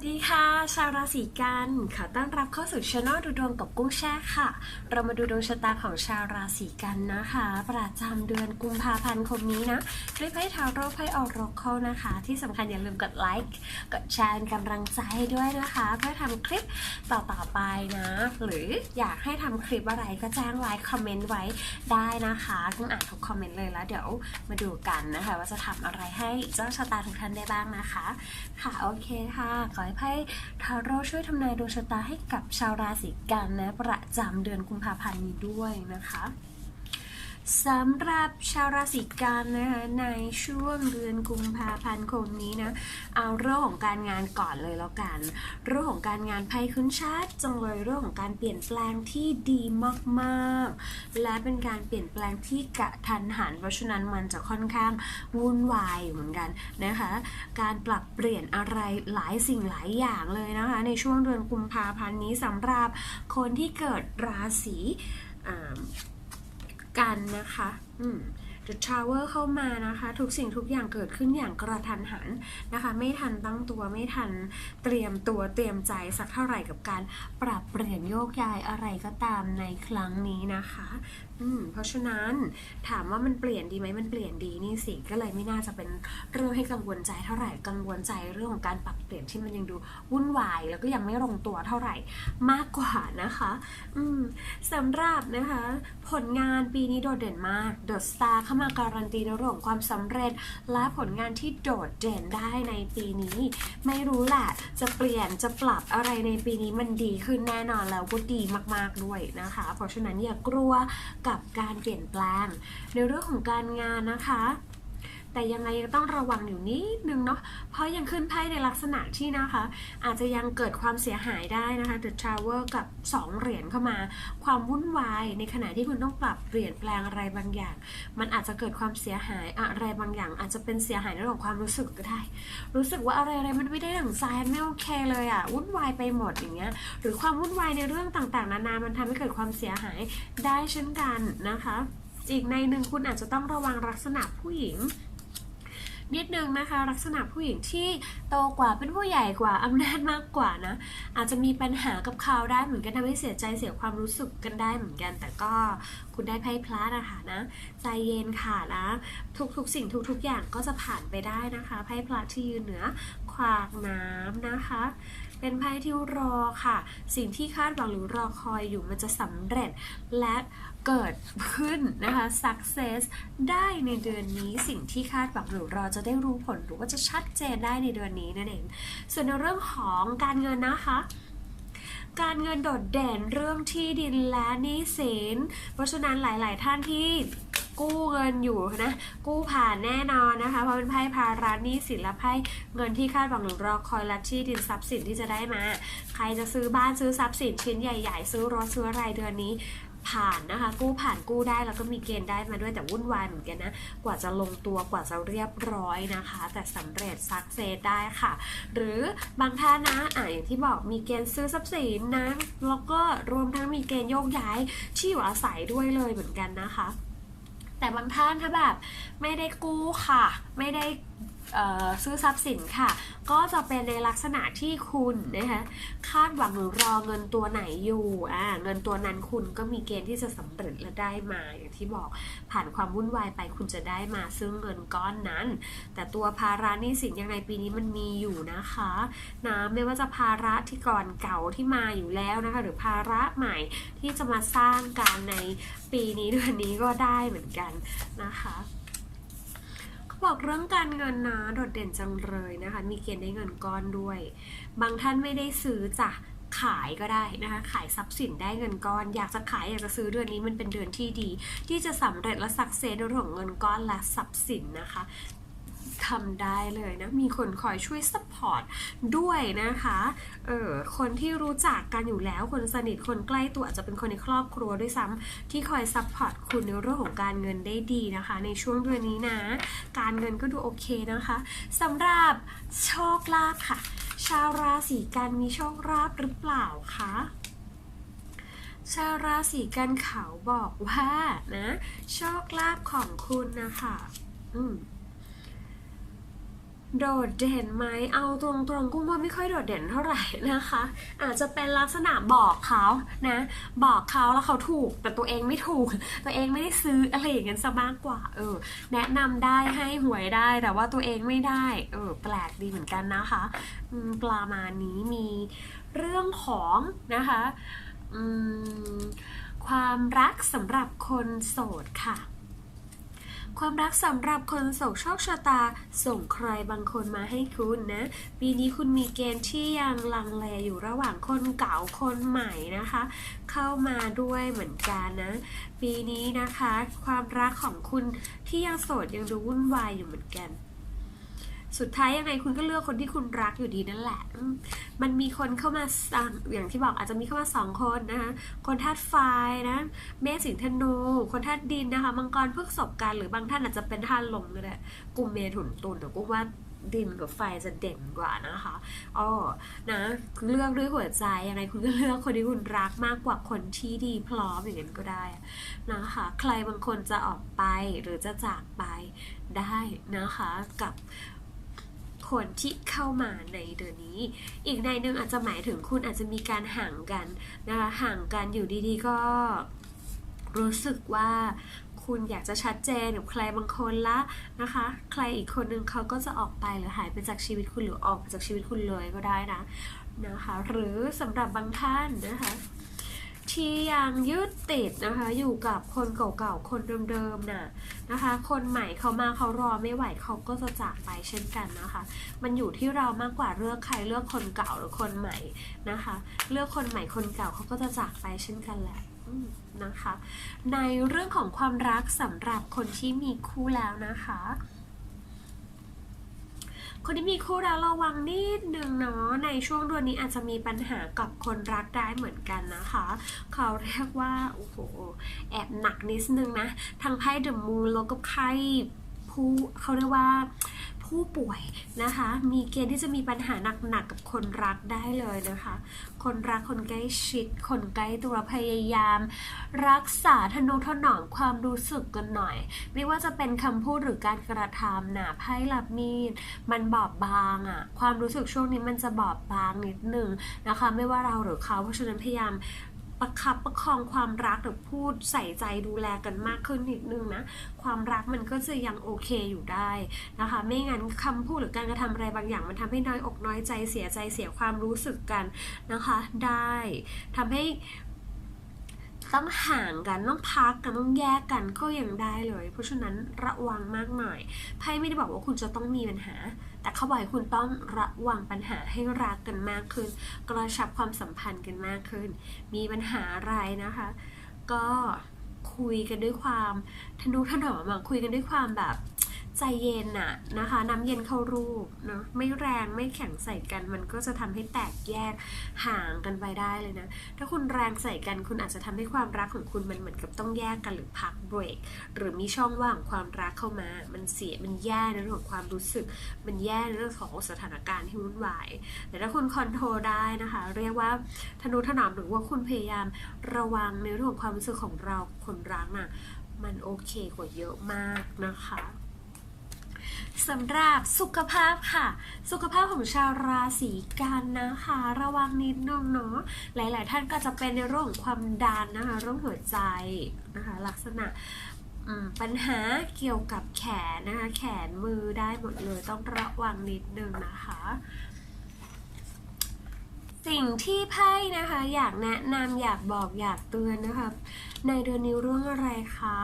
วัสดีค่ะ ชาวราศีกันขอต้อนรับเข้าสู่ช anel ดูดวงกับกุ้งแช่ค่ะ เรามาดูดวงชะตาของชาวราศีกันนะคะ ประจำเดือนกุมภาพันธ์คมนี้นะคลิปให้ทาโรไพ่ออรคอนะคะ ที่สำคัญอย่าลืมกดไลค์กดแชร์กำลังใจด้วยนะคะ เพื่อทำคลิปต่อๆไปนะ หรืออยากให้ทำคลิปอะไรก็แจ้งไว้คอมเมนต์ไว้ได้นะคะกุ้งอ่านทุกคอมเมนต์เลยแล้วเดี๋ยวมาดูกันนะคะ ว่าจะทำอะไรให้เจ้าชะตาทุกท่านได้บ้างนะคะ ค่ะโอเคค่ะขอให้ไพ่ทาโร่ช่วยทำนายดวงชะตาให้กับชาวราศีกันนะ ประจำเดือนกุมภาพันธ์นี้ด้วยนะคะ สำหรับชาวราศีกันนะคะในช่วงเดือนกุมภาพันธ์คมนี้นะเอาเรื่องของการงานก่อนเลยแล้วกัน เรื่องของการงานไพ่ขึ้นชัดจังเลยเรื่องของการเปลี่ยนแปลงที่ดีมากๆ และเป็นการเปลี่ยนแปลงที่กะทันหันเพราะฉะนั้นมันจะค่อนข้างวุ่นวายอยู่เหมือนกันนะคะการปรับเปลี่ยนอะไรหลายสิ่งหลายอย่างเลยนะคะในช่วงเดือนกุมภาพันธ์นี้สำหรับคนที่เกิดราศีอ่า กันนะคะ อืม The Tower เข้ามานะคะ ทุกสิ่งทุกอย่างเกิดขึ้นอย่างกระทันหันนะคะ ไม่ทันตั้งตัวไม่ทันเตรียมตัวเตรียมใจสักเท่าไหร่กับการปรับเปลี่ยนโยกย้ายอะไรก็ตามในครั้งนี้นะคะอืมเพราะฉะนั้นถามว่ามันเปลี่ยนดีไหมมันเปลี่ยนดีนี่สิก็เลยไม่น่าจะเป็นเรื่องให้กังวลใจเท่าไหร่กังวลใจเรื่องของการปรับเปลี่ยนที่มันยังดูวุ่นวาย แล้วก็ยังไม่ลงตัวเท่าไหร่มากกว่านะคะ อืมสำหรับนะคะ ผลงานปีนี้โดดเด่นมาก The Star เข้ามาการันตีในเรื่องของความสำเร็จ และผลงานที่โดดเด่นได้ในปีนี้ ไม่รู้แหละจะเปลี่ยนจะปรับอะไรในปีนี้มันดีขึ้นแน่นอนแล้วก็ดีมากๆด้วยนะคะ เพราะฉะนั้นอย่ากลัวกับการเปลี่ยนแปลง ในเรื่องของการงานนะคะ แต่ยังไงยังต้องระวังอยู่นิดนึงเนาะเพราะยังขึ้นไพ่ในลักษณะที่นะคะ อาจจะยังเกิดความเสียหายได้นะคะ The Tower กับ 2 เหรียญเข้ามา ความวุ่นวายในขณะที่คุณต้องปรับเปลี่ยนแปลงอะไรบางอย่าง มันอาจจะเกิดความเสียหายอะไรบางอย่าง อาจจะเป็นเสียหายในเรื่องของความรู้สึกก็ได้ รู้สึกว่าอะไรอะไรมันไม่ได้ดั่งใจไม่โอเคเลยอะ่ะวุ่นวายไปหมดอย่างเงี้ยหรือความวุ่นวายในเรื่องต่างๆ นานา มันทำให้เกิดความเสียหายได้เช่นกันนะคะ อีกในหนึ่งคุณอาจจะต้องระวังลักษณะผู้หญิง นิดนึงนะคะ ลักษณะผู้หญิงที่โตกว่าเป็นผู้ใหญ่กว่าอำนาจมากกว่านะ อาจจะมีปัญหากับเขาได้เหมือนกันทำให้เสียใจเสียความรู้สึกกันได้เหมือนกัน แต่ก็คุณได้ไพ่พลาดนะคะนะ ใจเย็นค่ะนะ ทุกๆ สิ่งทุกๆ อย่างก็จะผ่านไปได้นะคะไพ่พลาดที่ยืนเหนือขวากน้ำนะคะ เป็นไพ่ที่รอค่ะ สิ่งที่คาดหวังหรือรอคอยอยู่มันจะสำเร็จและเกิดขึ้นนะคะ success ได้ในเดือนนี้สิ่งที่คาดหวังหรือรอจะได้รู้ผลหรือว่าจะชัดเจนได้ในเดือนนี้นั่นเอง ส่วนในเรื่องของการเงินนะคะการเงินโดดเด่นเรื่องที่ดินและหนี้สิน เพราะฉะนั้นหลาย ๆ ท่านที่ กู้เงินอยู่นะกู้ผ่านแน่นอนนะคะเพราะเป็นไพ่พาราหนี้สินและไพ่เงินที่คาดหวังหรือรอคอยและที่ดินทรัพย์สินที่จะได้มา ใครจะซื้อบ้านซื้อทรัพย์สินชิ้นใหญ่ ๆ ซื้อรถซื้ออะไรเดือนนี้ผ่านนะคะกู้ผ่านกู้ได้แล้วก็มีเกณฑ์ได้มาด้วยแต่วุ่นวายเหมือนกันนะ กว่าจะลงตัวกว่าจะเรียบร้อยนะคะ แต่สำเร็จซักเซสได้ค่ะ หรือบางท่านนะอะอย่างที่บอกมีเกณฑ์ซื้อทรัพย์สินนะแล้วก็รวมทั้งมีเกณฑ์โยกย้ายที่อยู่อาศัยด้วยเลยเหมือนกันนะคะ แต่บางท่านถ้าแบบไม่ได้กู้ค่ะ ไม่ได้ ซื้อทรัพย์สินค่ะ ก็จะเป็นในลักษณะที่คุณนะคะคาดหวังหรือรอเงินตัวไหนอยู่อ่าเงินตัวนั้นคุณก็มีเกณฑ์ที่จะสำเร็จและได้มา อย่างที่บอกผ่านความวุ่นวายไปคุณจะได้มาซึ่งเงินก้อนนั้น แต่ตัวภาระนี้สินยังไงปีนี้มันมีอยู่นะคะนะไม่ว่าจะภาระที่ก่อนเก่าที่มาอยู่แล้วนะคะหรือภาระใหม่ที่จะมาสร้างการในปีนี้เดือนนี้ก็ได้เหมือนกันนะคะ บอกเรื่องการเงินนะโดดเด่นจังเลยนะคะ มีเกณฑ์ได้เงินก้อนด้วย บางท่านไม่ได้ซื้อจ้ะขายก็ได้นะคะ ขายทรัพย์สินได้เงินก้อน อยากจะขายอยากจะซื้อเดือนนี้มันเป็นเดือนที่ดี ที่จะสำเร็จและสักเซสในเรื่องของเงินก้อนและทรัพย์สินนะคะ ทำได้เลยนะ มีคนคอยช่วยซัพพอร์ตด้วยนะคะ เออคนที่รู้จักกันอยู่แล้วคนสนิทคนใกล้ตัวอาจจะเป็นคนในครอบครัวด้วยซ้ำที่คอยซัพพอร์ตคุณในเรื่องของการเงินได้ดีนะคะ ในช่วงเดือนนี้นะ การเงินก็ดูโอเคนะคะสำหรับโชคลาภค่ะ ชาวราศีกันมีโชคลาภหรือเปล่าคะชาวราศีกันเขาบอกว่านะ โชคลาภของคุณนะคะ อืม โดดเด่นไหมเอาตรงๆกุ้งว่าไม่ค่อยโดดเด่นเท่าไหร่นะคะ อาจจะเป็นลักษณะบอกเขานะ บอกเขาแล้วเขาถูก แต่ตัวเองไม่ถูก ตัวเองไม่ได้ซื้ออะไรอย่างนั้นซะมากกว่า เออ แนะนำได้ให้หวยได้แต่ว่าตัวเองไม่ได้ เออ แปลกดีเหมือนกันนะคะปลามาณนี้มีเรื่องของนะคะความรักสำหรับคนโสดค่ะ ความรักสำหรับคนโสดโชคชะตา ส่งใครบางคนมาให้คุณนะ ปีนี้คุณมีเกณฑ์ที่ยังลังเลอยู่ระหว่างคนเก่าคนใหม่นะคะ เข้ามาด้วยเหมือนกันนะ ปีนี้นะคะ ความรักของคุณที่ยังโสดยังดูวุ่นวายอยู่เหมือนกัน สุดท้ายยังไงคุณก็เลือกคนที่คุณรักอยู่ดีนั่นแหละ มันมีคนเข้ามาอย่างที่บอกอาจจะมีเข้ามาสองคนนะคะคนธาตุไฟนะ เมษสิงธนู คนธาตุดินนะคะมังกรพฤกษบกันหรือบางท่านอาจจะเป็นธาตุลมก็ได้กลุ่มเมถุนตุลแต่กูว่าดินกับไฟจะเด่นกว่านะคะอ๋อนะเลือกด้วยหัวใจยังไงคุณก็เลือกคนที่คุณรักมากกว่าคนที่ดีพร้อมอย่างนั้นก็ได้นะคะ ใครบางคนจะออกไปหรือจะจากไปได้นะคะกับ คนที่เข้ามาในเดือนนี้ อีกในหนึ่งอาจจะหมายถึงคุณอาจจะมีการห่างกันนะคะห่างกันอยู่ดีๆ ก็รู้สึกว่าคุณอยากจะชัดเจนกับใครบางคนละนะคะ ใครอีกคนนึงเขาก็จะออกไปหรือหายไปจากชีวิตคุณหรือออกจากชีวิตคุณเลยก็ได้นะนะคะ หรือสำหรับบางท่านนะคะ ที่ยังยึดติดนะคะ อยู่กับคนเก่าๆ คนเดิมๆน่ะนะคะ คนใหม่เขามาเขารอไม่ไหวเขาก็จะจากไปเช่นกันนะคะ มันอยู่ที่เรามากกว่าเลือกใครเลือกคนเก่าหรือคนใหม่นะคะ เลือกคนใหม่คนเก่าเขาก็จะจากไปเช่นกันแหละนะคะ ในเรื่องของความรักสำหรับคนที่มีคู่แล้วนะคะ คนที่มีคู่แล้วระวังนิดนึงเนาะในช่วงเดือนนี้อาจจะมีปัญหากับคนรักได้เหมือนกันนะคะ เขาเรียกว่าโอ้โหแอบหนักนิดนึงนะทางไพ่เดอะมูนแล้วก็ไพ่ผู้เขาเรียกว่า ผู้ป่วยนะคะ มีเกณฑ์ที่จะมีปัญหาหนักๆกับคนรักได้เลยนะคะ คนรักคนใกล้ชิด คนใกล้ตัวพยายาม รักษาทนุถนอมความรู้สึกกันหน่อย ไม่ว่าจะเป็นคำพูดหรือการกระทำนะไพ่หลับมีด มันบอบบางอะความรู้สึกช่วงนี้มันจะบอบบางนิดหนึ่งนะคะ ไม่ว่าเราหรือเขาเพราะฉะนั้นพยายาม ประคับประคองความรักหรือพูดใส่ใจดูแลกันมากขึ้นนิดนึงนะ ความรักมันก็จะยังโอเคอยู่ได้นะคะ ไม่งั้นคำพูดหรือการกระทำอะไรบางอย่าง มันทำให้น้อยอกน้อยใจเสียใจเสียความรู้สึกกันนะคะ ได้ทำให้ ต้องห่างกันต้องพักกันต้องแยกกันก็ยังได้เลย เพราะฉะนั้นระวังมากหน่อยไพ่ไม่ได้บอกว่าคุณจะต้องมีปัญหา แต่เขาบอกให้คุณต้องระวังปัญหาให้รักกันมากขึ้น กระชับความสัมพันธ์กันมากขึ้น มีปัญหาอะไรนะคะ ก็คุยกันด้วยความทนุถนอมคุยกันด้วยความแบบ ใจเย็นน่ะนะคะ น้ำเย็นเข้ารูปเนาะไม่แรงไม่แข็งใส่กัน มันก็จะทำให้แตกแยกห่างกันไปได้เลยนะ ถ้าคุณแรงใส่กันคุณอาจจะทำให้ความรักของคุณมันเหมือนกับต้องแยกกันหรือพักเบรกหรือมีช่องว่างความรักเข้ามา มันเสียมันแย่ในเรื่องของความรู้สึก มันแย่ในเรื่องของสถานการณ์ที่วุ่นวายแต่ถ้าคุณคอนโทรลได้นะคะ เรียกว่าทนุถนอมหรือว่าคุณพยายามระวังในเรื่องของความรู้สึกของเราคนรักน่ะมันโอเคกว่าเยอะมากนะคะ สำหรับสุขภาพค่ะ สุขภาพของชาวราศีกันนะคะ ระวังนิดนึงเนาะหลาย ๆ ท่านก็จะเป็นในเรื่องของความดันนะคะเรื่องหัวใจนะคะ ลักษณะปัญหาเกี่ยวกับแขนนะคะ แขนมือได้หมดเลยต้องระวังนิดนึงนะคะสิ่งที่ไพ่นะคะอยากแนะนำอยากบอกอยากเตือนนะคะ ในเดือนนี้เรื่องอะไรคะ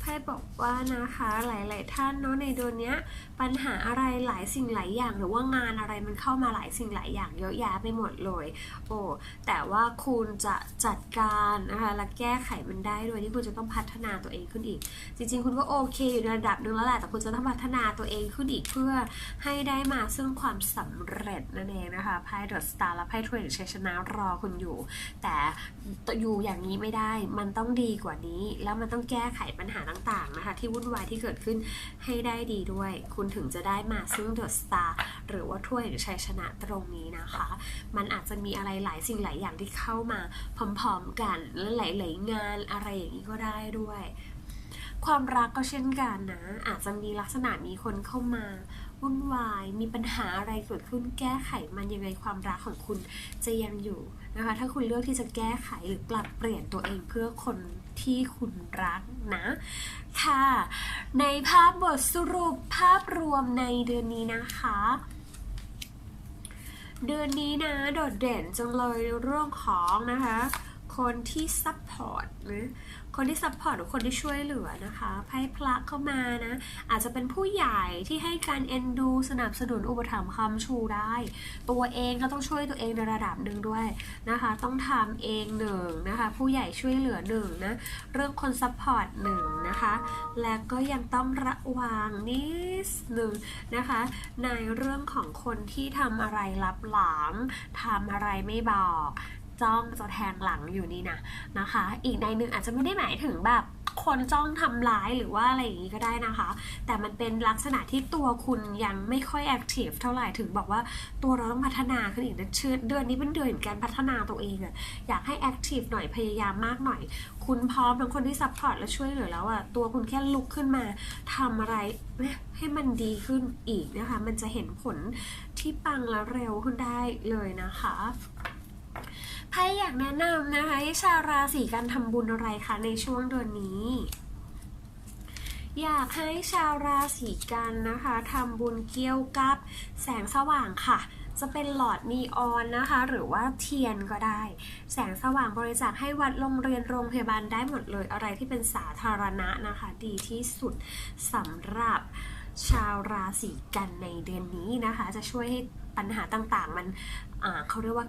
ไพ่บอกว่านะคะหลาย ๆ ท่านเนาะในเดือนเนี้ยปัญหาอะไรหลายสิ่งหลายอย่าง หรือว่างานอะไรมันเข้ามาหลายสิ่งหลายอย่างเยอะแยะไปหมดเลย โอ้แต่ว่าคุณจะจัดการนะคะและแก้ไขมันได้โดยที่คุณจะต้องพัฒนาตัวเองขึ้นอีก จริง ๆ คุณก็โอเคอยู่ในระดับหนึ่งแล้วแหละแต่คุณจะต้องพัฒนาตัวเองขึ้นอีกเพื่อให้ได้มาซึ่งความสำเร็จนั่นเองนะคะไพ่เดอะสตาร์และไพ่ทเวนชัยชนะรอคุณอยู่ แต่อยู่อย่างนี้ไม่ได้มันต้องดีกว่านี้ แล้วมันต้องแก้ไขปัญหาต่างๆนะคะที่วุ่นวายที่เกิดขึ้นให้ได้ดีด้วย คุณถึงจะได้มาซึ่งเดอะสตาร์หรือว่าถ้วยหรือชัยชนะตรงนี้นะคะ มันอาจจะมีอะไรหลายสิ่งหลายอย่างที่เข้ามาพร้อมๆกันและหลายๆงานอะไรอย่างนี้ก็ได้ด้วย ความรักก็เช่นกันนะ อาจจะมีลักษณะนี้คนเข้ามาวุ่นวาย มีปัญหาอะไรเกิดขึ้นแก้ไขมันยังไงความรักของคุณจะยังอยู่นะคะ ถ้าคุณเลือกที่จะแก้ไขหรือปรับเปลี่ยนตัวเองเพื่อคนที่คุณรักนะ ค่ะ ในภาพบทสรุปภาพรวมในเดือนนี้นะคะเดือนนี้นะโดดเด่นจังเลยเรื่องของนะคะ คนที่ซัพพอร์ตนะคนที่ซัพพอร์ตหรือคนที่ช่วยเหลือนะคะไพ่พระเข้ามานะ อาจจะเป็นผู้ใหญ่ที่ให้การเอ็นดู สนับสนุนอุปถัมภ์คำชูได้ ตัวเองก็ต้องช่วยตัวเองในระดับหนึ่งด้วยนะคะ ต้องทำเองหนึ่งนะคะ ผู้ใหญ่ช่วยเหลือหนึ่งนะเรื่องคนซัพพอร์ตหนึ่งนะคะ และก็ยังต้องระวังนิดหนึ่งนะคะ ในเรื่องของคนที่ทำอะไรลับหลังทำอะไรไม่บอก จ้องจะแทงหลังอยู่นี่นะนะคะ อีกในหนึ่งอาจจะไม่ได้หมายถึงแบบคนจ้องทำร้ายหรือว่าอะไรอย่างนี้ก็ได้นะคะ แต่มันเป็นลักษณะที่ตัวคุณยังไม่ค่อยแอคทีฟเท่าไหร่ถึงบอกว่าตัวเราต้องพัฒนาขึ้นอีกนะเชื่อเดือนนี้เป็นเดือนแห่งการพัฒนาตัวเองอะอยากให้แอคทีฟหน่อยพยายามมากหน่อย คุณพร้อมทั้งคนที่ซัพพอร์ตและช่วยเหลือแล้วอะตัวคุณแค่ลุกขึ้นมาทำอะไรให้มันดีขึ้นอีกนะคะ มันจะเห็นผลที่ปังและเร็วขึ้นได้เลยนะคะ ไพ่อยากแนะนำนะคะให้ชาวราศีกันทำบุญอะไรคะในช่วงเดือนนี้ อยากให้ชาวราศีกันนะคะทำบุญเกี่ยวกับแสงสว่างค่ะ จะเป็นหลอดนีออนนะคะ หรือว่าเทียนก็ได้ แสงสว่างบริจาคให้วัดโรงเรียนโรงพยาบาลได้หมดเลยอะไรที่เป็นสาธารณะนะคะ ดีที่สุดสำหรับชาวราศีกันในเดือนนี้นะคะ จะช่วยให้ปัญหาต่างๆ มันเขาเรียกว่า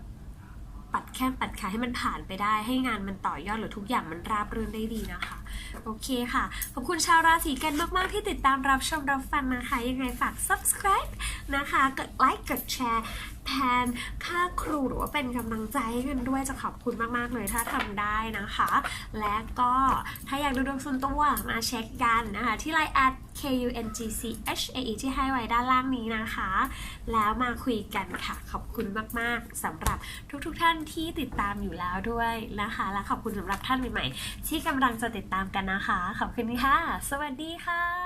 ปัดแค่ปัดขาให้มันผ่านไปได้ ให้งานมันต่อยอดหรือทุกอย่างมันราบรื่นได้ดีนะคะ โอเคค่ะ ขอบคุณชาวราศีกันมาก ๆ ที่ติดตามรับชมรับฟังนะคะ ยังไงฝาก subscribe นะคะ กดไลค์ กดแชร์ แทนค่าครูหรือว่าเป็นกำลังใจให้กันด้วยจะขอบคุณมากๆเลยถ้าทำได้นะคะ และก็ถ้าอยากดูดวงส่วนตัวมาเช็คกันนะคะที่ line at k u n g c h a e ที่ให้ไว้ด้านล่างนี้นะคะ แล้วมาคุยกันค่ะ ขอบคุณมาก ๆสำหรับทุกๆท่านที่ติดตามอยู่แล้วด้วยนะคะ และขอบคุณสำหรับท่านใหม่ๆที่กำลังจะติดตามกันนะคะ ขอบคุณค่ะ สวัสดีค่ะ